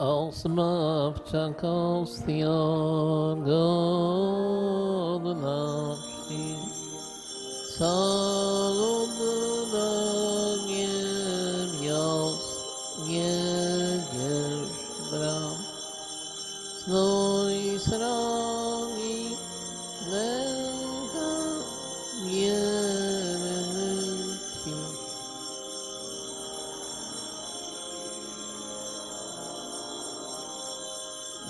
Osmowcza kostią godna wsi, solubna niebios, nie wiesz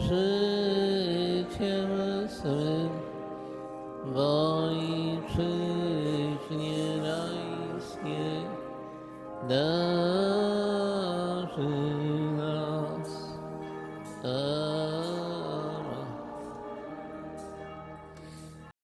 życiem swym, woli nie rajskie darzy nas.